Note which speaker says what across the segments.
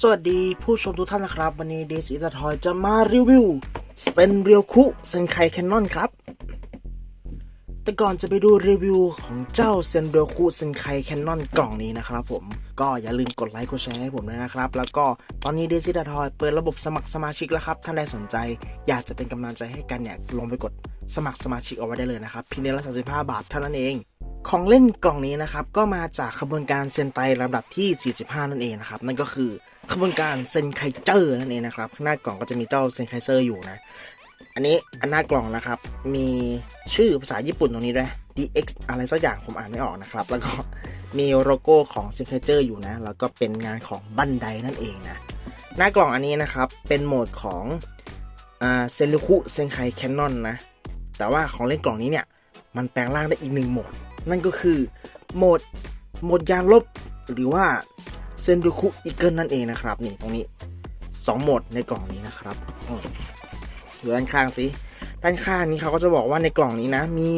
Speaker 1: สวัสดีผู้ชมทุกท่านนะครับ วันนี้เดซิตาทอยจะมารีวิวเซนเรียวคุเซนไคแคนนอนครับ แต่ก่อนจะไปดูรีวิวของเจ้าเซนเรียวคุเซนไคแคนนอนกล่องนี้นะครับผมก็อย่าลืมกดไลค์กดแชร์ให้ผมด้วยนะครับ แล้วก็ตอนนี้เดซิตาทอยเปิดระบบสมัครสมาชิกแล้วครับ ท่านใดสนใจ อยากจะเป็นกำลังใจให้กันเนี่ยลงไปกดสมัครสมาชิกเอาไว้ได้เลยนะครับเพียงเดือนละ35บาทเท่านั้นเอง ของเล่นกล่องนี้นะครับก็มาจากขบวนการเซนไตลำดับที่ 45 นั่นเองนะครับนั่นก็คือขบวนการเซนไคเจอร์นั่นเองนะครับข้างหน้ากล่องก็จะมีเจ้าเซนไคเซอร์อยู่นะ อันนี้อันหน้ากล่องนะครับ มีชื่อภาษาญี่ปุ่นตรงนี้ด้วย DX อะไรสักอย่างผมอ่านไม่ออกนะครับ แล้วก็มีโลโก้ของเซนไคเจอร์อยู่นะ แล้วก็เป็นงานของบันไดนั่นเองนะ หน้ากล่องอันนี้นะครับ เป็นโหมดของเซนรุคุเซนไคแคนนอนนะ แต่ว่าของเล่นกล่องนี้เนี่ย มันแปลงร่างได้อีกหนึ่งโหมด นั่นก็คือโหมดโหมดยานลบหรือว่าเซนดูคุอีเกิลนั่นเองนะครับ นี่ตรงนี้ 2 โหมดในกล่องนี้นะครับ ดูด้านข้างสิด้านข้างนี้เขาก็จะบอกว่าในกล่องนี้นะ มี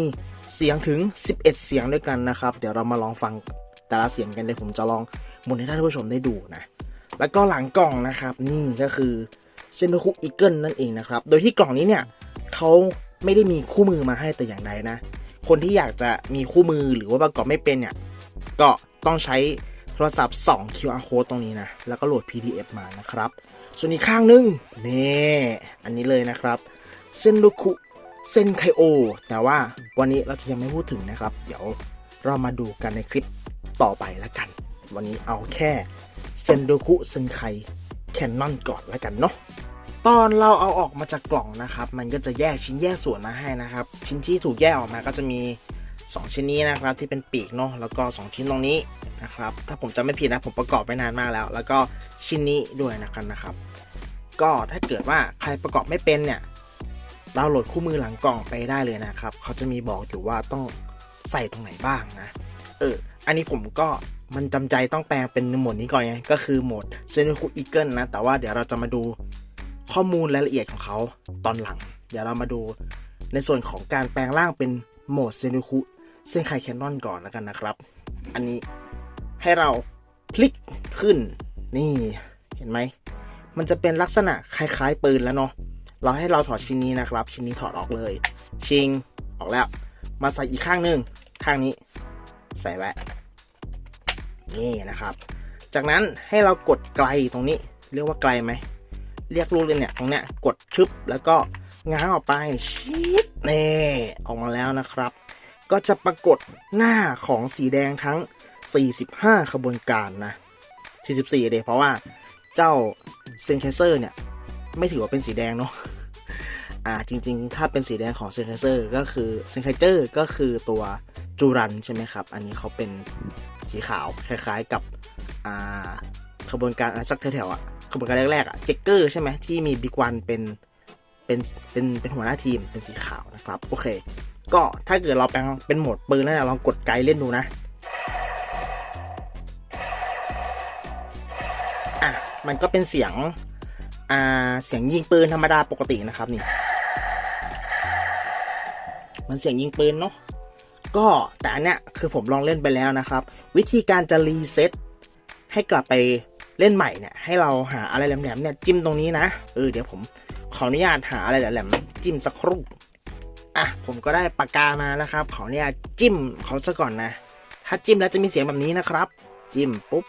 Speaker 1: เสียงถึง 11 เสียงด้วยกันนะครับ เดี๋ยวเรามาลองฟังแต่ละเสียงกันเดี๋ยวผมจะลองหมุนให้ท่านผู้ชมได้ดูนะ แล้วก็หลังกล่องนะครับ นี่ก็คือเซนดูคุอีเกิลนั่นเองนะครับ โดยที่กล่องนี้เนี่ยเขาไม่ได้มีคู่มือมาให้แต่อย่างใดนะ คนที่อยากจะมีคู่มือหรือว่าประกอบไม่เป็นเนี่ยก็ต้องใช้ โทรศัพท์ส่อง QR code ตรงนี้นะ แล้วก็โหลด PDF มานะครับ ส่วนอีกข้างหนึงนี่อันนี้เลยนะครับเซนโดคุเซนไคโอ แต่ว่าวันนี้เราจะยังไม่พูดถึงนะครับ เดี๋ยวเรามาดูกันในคลิปต่อไปแล้วกัน วันนี้เอาแค่เซนโดคุเซนไคแคนนอนก่อนแล้วกันเนาะตอนเราเอาออกมาจากกล่องนะครับ มันก็จะแยกชิ้นแยกส่วนมาให้นะครับ ชิ้นที่ถูกแยกออกมาก็จะมี 2 ชิ้นนี้นะครับที่เป็นปีกเนาะแล้วก็ 2 ชิ้นตรงนี้ นะครับ ถ้าผมจำไม่ผิดนะผมประกอบไปนานมากแล้ว แล้วก็ชิ้นนี้ด้วยนะครับนะครับ ก็ถ้าเกิดว่าใครประกอบไม่เป็นเนี่ยดาวน์โหลดคู่มือหลังกล่องไปได้เลยนะครับ เขาจะมีบอกอยู่ว่าต้องใส่ตรงไหนบ้างนะ เออ อันนี้ผมก็มันจำใจต้องแปลงเป็นโหมดนี้ก่อนไง ก็คือโหมดเซนคูอีเกิลนะ แต่ว่าเดี๋ยวเราจะมาดูข้อมูลรายละเอียดของเขาตอนหลัง เดี๋ยวเรามาดูในส่วนของการแปลงร่างเป็นโหมดเซนุคุเส้นไขแคนนอนก่อนแล้วกันนะครับ อันนี้ ให้เราคลิกขึ้น นี่เห็นไหม มันจะเป็นลักษณะคล้าย ๆ ปืนแล้วเนาะ เราให้เราถอดชิ้นนี้นะครับ ชิ้นนี้ถอดออกเลย ชิง ออกแล้ว มาใส่อีกข้างหนึ่งข้างนี้ ใส่ไว้ นี่นะครับ จากนั้นให้เรากดไกลตรงนี้ เรียกว่าไกลไหม เรียกลูกเลยเนี่ย ตรงเนี้ย กดชึบ แล้วก็ง้างออกไป ชิดนี่ออกมาแล้วนะครับ ก็จะปรากฏหน้าของสีแดงทั้ง 45 ขบวนการนะ 44เดยเพราะว่าเจ้าเซนเคเซอร์เนี่ย ไม่ถือว่าเป็นสีแดงเนาะอ่าจริง ๆ ถ้าเป็นสีแดงของเซนเคเซอร์ก็คือเซนเคเจอร์ก็คือตัวจูรันใช่ไหมครับ อันนี้เขาเป็นสีขาวคล้ายๆกับอ่าขบวนการอะไรสักแถวๆอะขบวนการแรกๆอะเจคเกอร์ใช่ไหมที่มีบิ๊กวันเป็นเป็นเป็นเป็นหัวหน้าทีมเป็นสีขาวนะครับ โอเค ก็ถ้าเกิดเราแปลงเป็นโหมดปืนแล้วเนี่ยลองกดไกลเล่นดูนะ มันก็เป็นเสียงอ่าเสียงยิงปืนธรรมดาปกตินะครับนี่มันเสียงยิงปืนเนาะก็แต่อันเนี้ยคือผมลองเล่นไปแล้วนะครับ วิธีการจะรีเซ็ตให้กลับไปเล่นใหม่เนี่ยให้เราหาอะไรแหลมๆเนี่ยจิ้มตรงนี้นะเออเดี๋ยวผมขออนุญาตหาอะไรแหลมๆจิ้มสักครู่อะผมก็ได้ปากกามานะครับ ขออนุญาตจิ้มเขาซะก่อนนะ ถ้าจิ้มแล้วจะมีเสียงแบบนี้นะครับ จิ้มปุ๊บ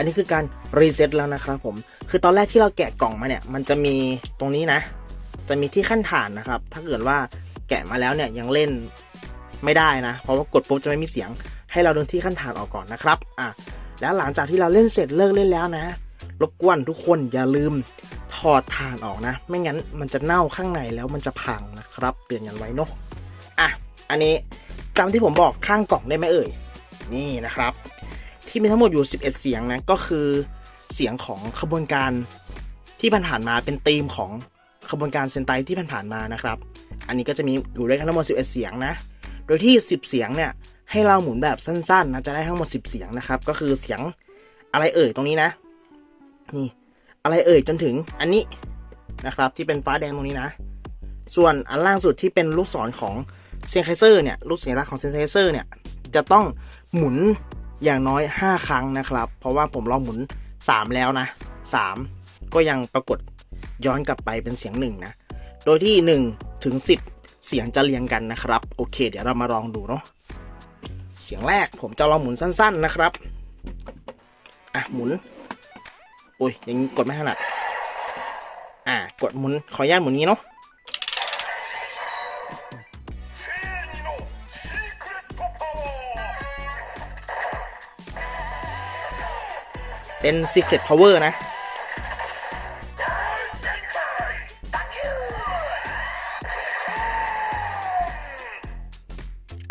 Speaker 1: อันนี้คือการรีเซ็ตแล้วนะครับผม คือตอนแรกที่เราแกะกล่องมาเนี่ย มันจะมีตรงนี้นะ จะมีที่ขั้นฐานนะครับ ถ้าเกิดว่าแกะมาแล้วเนี่ยยังเล่นไม่ได้นะ เพราะว่ากดปุ๊บจะไม่มีเสียง ให้เราดึงที่ขั้นฐานออกก่อนนะครับ อะ แล้วหลังจากที่เราเล่นเสร็จเลิกเล่นแล้วนะ รบกวนทุกคนอย่าลืมถอดฐานออกนะ ไม่งั้นมันจะเน่าข้างในแล้วมันจะพังนะครับ เตือนกันไว้เนาะ อะ อันนี้จำที่ผมบอกข้างกล่องได้ไหมเอ่ย นี่นะครับ ที่มีทั้งหมดอยู่ 11 เสียงนะก็คือเสียงของขบวนการที่ผ่านๆมาเป็นธีมของขบวนการเซนไตที่ผ่านๆมานะครับ อันนี้ก็จะมีอยู่ด้วยกันทั้งหมด 11 เสียงนะ โดยที่ 10 เสียงเนี่ยให้เราหมุนแบบสั้นๆนะจะได้ทั้งหมด 10 เสียงนะครับ ก็คือเสียงอะไรเอ่ยตรงนี้นะ นี่อะไรเอ่ยจนถึงอันนี้นะครับ ที่เป็นฟ้าแดงตรงนี้นะ ส่วนอันล่างสุดที่เป็นลูกศรของเซนไคเซอร์เนี่ยลูกสัญลักษณ์ของเซนไคเซอร์เนี่ยจะต้องหมุน อย่างน้อย 5 ครั้งนะครับ เพราะว่าผมลองหมุน 3 แล้วนะ 3 ก็ยังปรากฏย้อนกลับไปเป็นเสียงหนึ่งนะ โดยที่ 1 ถึง 10 เสียงจะเรียงกันนะครับ โอเค เดี๋ยวเรามาลองดูเนาะเสียงแรกผมจะลองหมุนสั้น ๆนะครับ อะหมุน โอ้ยย่างกดไม่ถนัด อะกดหมุนขออนุญาตหมุนนี้เนาะ เป็น Secret Power นะ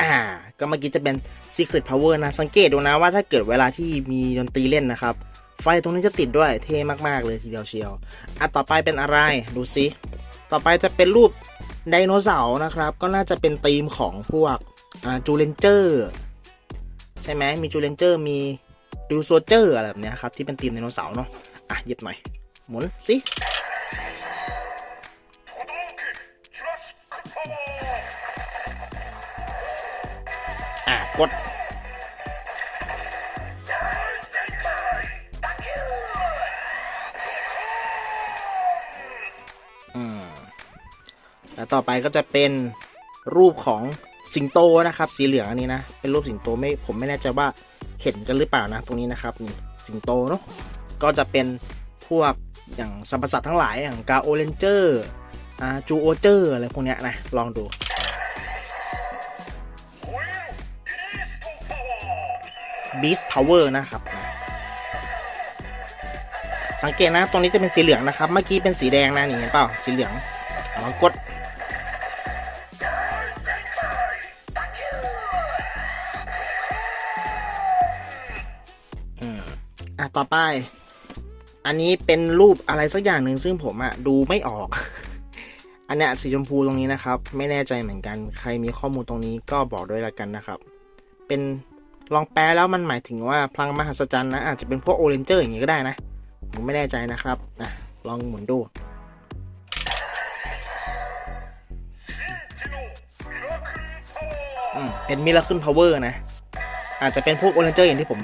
Speaker 1: อ่า ก็เมื่อกี้จะเป็น Secret Power นะ สังเกตดูนะว่าถ้าเกิดเวลาที่มีดนตรีเล่นนะครับ ไฟตรงนี้จะติดด้วยเท่มากๆเลยทีเดียวเชียว อะ ต่อไปเป็นอะไร ดูซิ ต่อไปจะเป็นรูปไดโนเสาร์นะครับ ก็น่าจะเป็นธีมของพวกจูเลนเจอร์ ใช่ไหมมีจูเลนเจอร์มี ดิวโซเจอร์อะไรแบบเนี้ยครับ ที่เป็นธีมไดโนเสาร์เนาะอะหยิบหน่อย หมุนสิอะกดอืมแล้วต่อไปก็จะเป็นรูปของสิงโตนะครับ สีเหลืองอันนี้นะ เป็นรูปสิงโตไม่ผมไม่แน่ใจว่า เห็นกันหรือเปล่านะ ตรงนี้นะครับนี่สิงโตเนาะก็จะเป็นพวกอย่างสัมปสัตว์ทั้งหลายอย่างกาโอเรนเจอร์จูโอเจอร์อะไรพวกเนี้ยนะ ลองดู Beast Power นะครับ สังเกตนะ ตรงนี้จะเป็นสีเหลืองนะครับ เมื่อกี้เป็นสีแดงนะนี่เห็นเปล่า สีเหลืองลองกด ต่อไป อันนี้เป็นรูปอะไรสักอย่างหนึ่งซึ่งผมอะดูไม่ออก อันเนี้ยสีชมพูตรงนี้นะครับ ไม่แน่ใจเหมือนกัน ใครมีข้อมูลตรงนี้ก็บอกด้วยละกันนะครับ เป็นลองแปลแล้วมันหมายถึงว่าพลังมหัศจรรย์นะอาจจะเป็นพวกโอเรนเจอร์อย่างงี้ก็ได้นะ ผมไม่แน่ใจนะครับอะลองหมุนดูอืมเป็นมิราคิลพาวเวอร์นะ อาจจะเป็นพวกโอเรนเจอร์อย่างที่ผม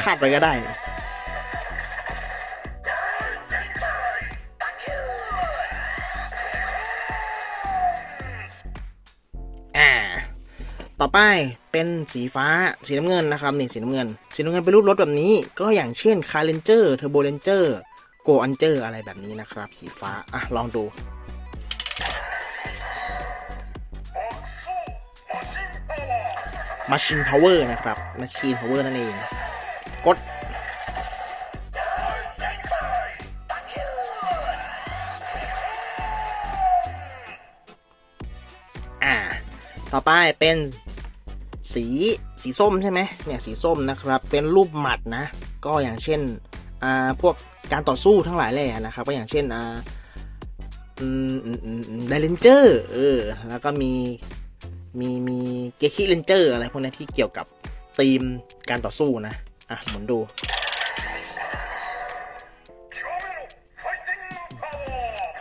Speaker 1: คาดไว้ก็ได้ ต่อไปเป็นสีฟ้าสีน้ำเงินนะครับนี่สีน้ำเงิน สีน้ำเงินเป็นรูปรถแบบนี้ ก็อย่างเช่นคาร์เรนเจอร์เทอร์โบเรนเจอร์โกอันเจอร์อะไรแบบนี้นะครับ สีฟ้าอะลองดู Machine Power นะครับ Machine Power นั่นเอง กด อ่า ต่อไปเป็น สีสีส้มใช่ไหมเนี่ยสีส้มนะครับเป็นรูปหมัดนะ ก็อย่างเช่นอ่าพวกการต่อสู้ทั้งหลายแหล่นะครับ ก็อย่างเช่นอ่าอืมอืมอืมไดเลนเจอร์เออแล้วก็มีมีมีเกคิเลนเจอร์อะไรพวกนี้ที่เกี่ยวกับธีมการต่อสู้นะ อะหมุนดู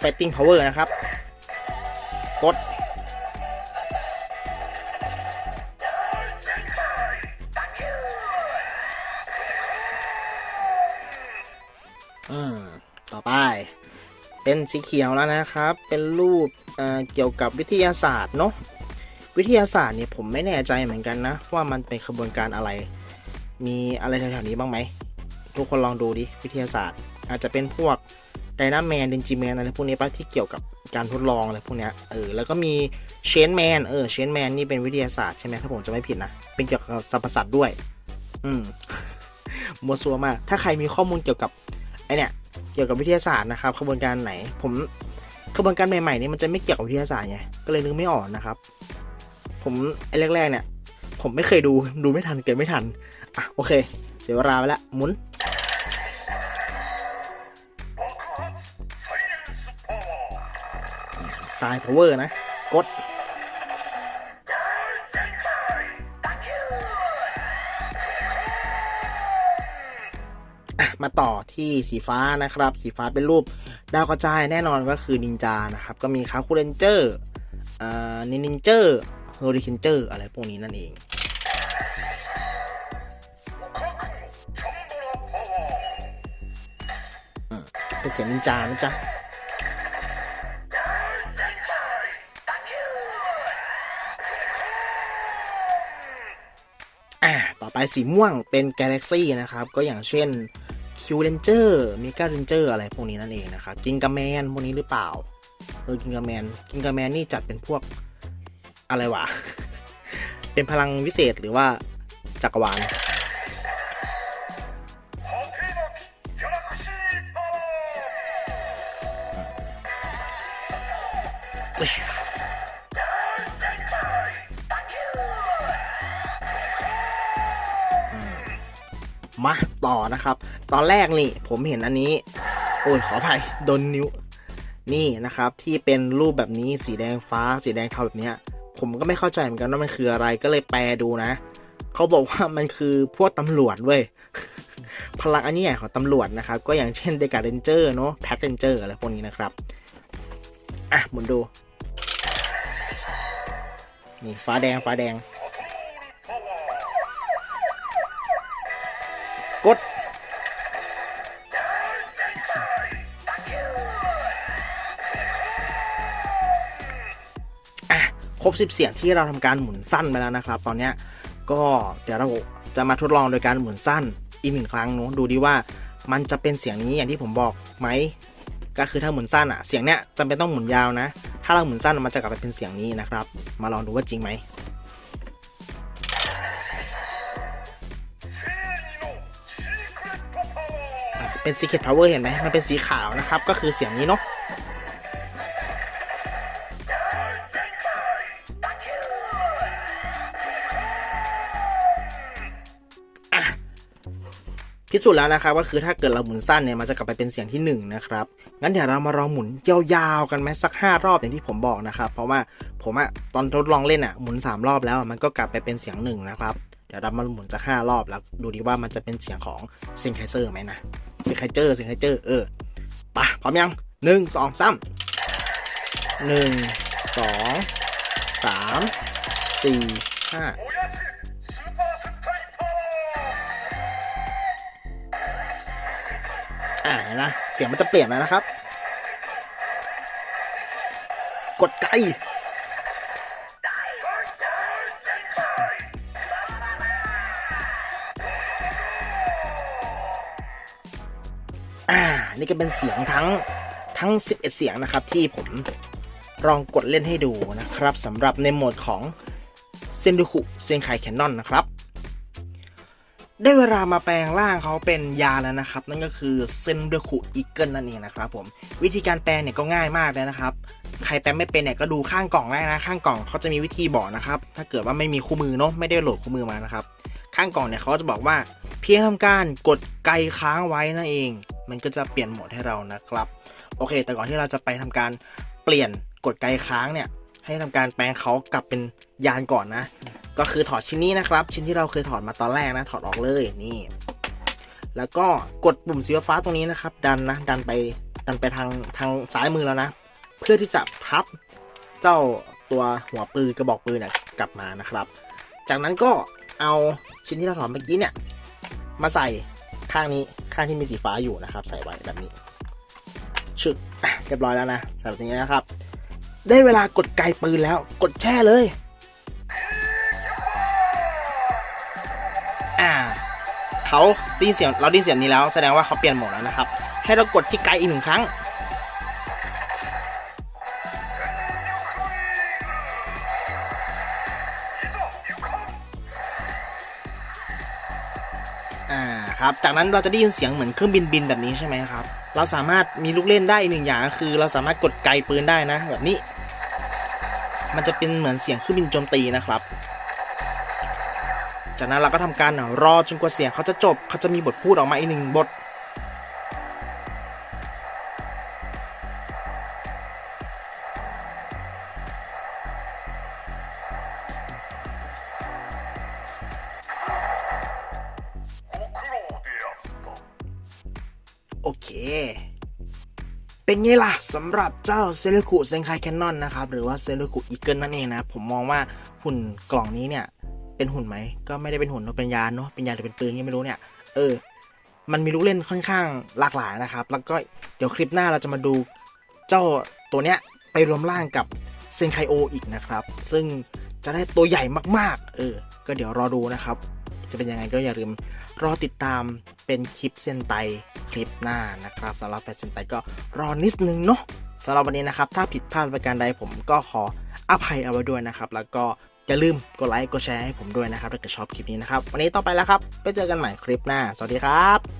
Speaker 1: Fighting Power นะครับ กด สีเขียวแล้วนะครับ เป็นรูปเเกี่ยวกับวิทยาศาสตร์เนาะวิทยาศาสตร์เนี่ยผมไม่แน่ใจเหมือนกันนะ ว่ามันเป็นขบวนการอะไร มีอะไรแถวๆนี้บ้างไหมทุกคนลองดูดิวิทยาศาสตร์ อาจจะเป็นพวกไดนาแมนเดนจิแมนอะไรพวกนี้ปะที่เกี่ยวกับการทดลองอะไรพวกเนี้ยเออแล้วก็มีเชนแมนเออเชนแมนนี่เป็นวิทยาศาสตร์ใช่ไหมถ้าผมจะไม่ผิดนะ เป็นเกี่ยวกับสรรพสัตว์ด้วย อืมมัวซัวมาก ถ้าใครมีข้อมูลเกี่ยวกับไอเนี่ย กี่ยวกับวิทยาศาสตร์นะครับขบวนการไหนผมขบวนการใหม่ๆนี่มันจะไม่เกี่ยวกับวิทยาศาสตร์ไงก็เลยนึกไม่ออกนะครับ ผมไอ้แรกๆเนี่ย ผมไม่เคยดูดูไม่ทันเกิดไม่ทันอะโอเคเสียเวลาไปละหมุนสายพาวเวอร์นะ กด ต่อที่สีฟ้านะครับ สีฟ้าเป็นรูปดาวกระจายแน่นอนก็คือนินจานะครับ ก็มีคาคูเรนเจอร์นินนินเจอร์เฮอริเคนเจอร์อะไรพวกนี้นั่นเองเป็นเสียงนินจานะจ๊ะต่อไปสีม่วงเป็นกาแล็กซี่นะครับ ก็อย่างเช่น Q Ranger Mega Ranger อะไรพวกนี้นั่นเองนะครับกิงกาแมนพวกนี้หรือเปล่าเออกิงกาแมนกิงกาแมนนี่จัดเป็นพวกอะไรวะ เป็นพลังวิเศษหรือว่าจักรวาลมาต่อนะครับ ตอนแรกนี่ผมเห็นอันนี้ โอ้ยขออภัยโดนนิ้ว นี่นะครับที่เป็นรูปแบบนี้สีแดงฟ้า สีแดงเทาแบบเนี้ยผมก็ไม่เข้าใจเหมือนกันว่ามันคืออะไรก็เลยแปลดูนะเขาบอกว่ามันคือพวกตำรวจเว้ยพลังอันนี้ใหญ่ของตำรวจนะครับ ก็อย่างเช่นเดกาเรนเจอร์เนาะแพ็คเรนเจอร์อะไรพวกนี้นะครับ อะหมุนดู นี่ฟ้าแดงฟ้าแดง ครบ 10 เสียงที่เราทำการหมุนสั้นไปแล้วนะครับ ตอนนี้ก็เดี๋ยวเราจะมาทดลองโดยการหมุนสั้นอีกหนึ่งครั้งเนอะดูดีว่ามันจะเป็นเสียงนี้อย่างที่ผมบอกไหมก็คือถ้าหมุนสั้นอะเสียงเนี้ยจำเป็นต้องหมุนยาวนะ ถ้าเราหมุนสั้นมันจะกลับไปเป็นเสียงนี้นะครับ มาลองดูว่าจริงไหมเป็น Secret Power เห็นไหมมันเป็นสีขาวนะครับ ก็คือเสียงนี้เนาะ พิสูจน์แล้วนะครับก็คือถ้าเกิดเราหมุนสั้นเนี่ยมันจะกลับไปเป็นเสียงที่1นะครับงั้นเดี๋ยวเรามาลองหมุนยาวๆกันไหมสัก 5 รอบอย่างที่ผมบอกนะครับเพราะว่าผมอะตอนทดลองเล่นอะหมุน 3 รอบแล้วมันก็กลับไปเป็นเสียง1นะครับเดี๋ยวเรามาหมุนจาก5รอบแล้วดูดีว่ามันจะเป็นเสียงของซิงไคเซอร์ไหมนะซิงไคเจอร์ซิงไคเจอร์เออปะพร้อมยัง1 2 3 1 2 3 4 5 องสามสี่ห้าอ่าเห็นนะเสียงมันจะเปลี่ยนแล้วนะครับ กดไกลอ่า นี่ก็เป็นเสียงทั้งทั้ง 11 เสียงนะครับ ที่ผมลองกดเล่นให้ดูนะครับสำหรับในโหมดของเซนดูคุเซนไคแคนนอนนะครับ ได้เวลามาแปลงร่างเขาเป็นยาแล้วนะครับ นั่นก็คือเซนเดคุอีเกิลนั่นเองนะครับผมวิธีการแปลงเนี่ยก็ง่ายมากเลยนะครับ ใครแปลงไม่เป็นเนี่ยก็ดูข้างกล่องได้นะ ข้างกล่องเขาจะมีวิธีบอกนะครับ ถ้าเกิดว่าไม่มีคู่มือเนาะไม่ได้โหลดคู่มือมานะครับ ข้างกล่องเนี่ยเขาจะบอกว่า เพียงทำการกดไกลค้างไว้นั่นเอง มันก็จะเปลี่ยนโหมดให้เรานะครับ โอเค แต่ก่อนที่เราจะไปทำการเปลี่ยนกดไกลค้างเนี่ยให้ทำการแปลงเขากลับเป็นยานก่อนนะ ก็คือถอดชิ้นนี้นะครับ ชิ้นที่เราเคยถอดมาตอนแรกนะ ถอดออกเลยนี่ แล้วก็กดปุ่มสีฟ้าตรงนี้นะครับ ดันนะ ดันไป ดันไปทางทางซ้ายมือแล้วนะ เพื่อที่จะพับเจ้าตัวหัวปืนกระบอกปืนเนี่ยกลับมานะครับ จากนั้นก็เอาชิ้นที่เราถอดเมื่อกี้เนี่ย มาใส่ข้างนี้ข้างที่มีสีฟ้าอยู่นะครับ ใส่ไว้แบบนี้ชึกเรียบร้อยแล้วนะใส่แบบนี้นะครับ ได้เวลากดไกปืนแล้วกดแช่เลย อ่าเขาได้ยินเสียงเราได้ยินเสียงนี้แล้วแสดงว่าเขาเปลี่ยนโหมดแล้วนะครับ ให้เรากดที่ไกอีกหนึ่งครั้ง อ่าครับ จากนั้นเราจะได้ยินเสียงเหมือนเครื่องบินบินแบบนี้ใช่ไหมครับ เราสามารถมีลูกเล่นได้อีกหนึ่งอย่างก็คือ เราสามารถกดไกปืนได้นะ แบบนี้ มันจะเป็นเหมือนเสียงเครื่องบินโจมตีนะครับ จากนั้นเราก็ทำการรอจนกว่าเสียงเขาจะจบเขาจะมีบทพูดออกมาอีกหนึ่งบทโอเค เป็นไงล่ะสำหรับเจ้าเซเลคุเซนไคแคนนอนนะครับ หรือว่าเซเลคุอีเกิลนั่นเองนะ ผมมองว่าหุ่นกล่องนี้เนี่ย เป็นหุ่นไหม ก็ไม่ได้เป็นหุ่นเนอะเป็นยานเนาะเป็นยานหรือเป็นปืนยังไม่รู้เนี่ย เออ มันมีลูกเล่นค่อนข้างหลากหลายนะครับ แล้วก็เดี๋ยวคลิปหน้าเราจะมาดูเจ้าตัวเนี้ยไปรวมร่างกับเซนไคโออีกนะครับ ซึ่งจะได้ตัวใหญ่มากๆ เออ ก็เดี๋ยวรอดูนะครับ จะเป็นยังไงก็อย่าลืมรอติดตามเป็นคลิปเส้นไตคลิปหน้านะครับสำหรับแฟนเส้นไตก็รอนิดนึงเนาะสำหรับวันนี้นะครับ ถ้าผิดพลาดประการใดผมก็ขออภัยเอาไว้ด้วยนะครับ แล้วก็ อย่าลืมกดไลค์กดแชร์ให้ผมด้วยนะครับถ้าเกิดชอบคลิปนี้นะครับ วันนี้ต้องไปแล้วครับ ไปเจอกันใหม่คลิปหน้า สวัสดีครับ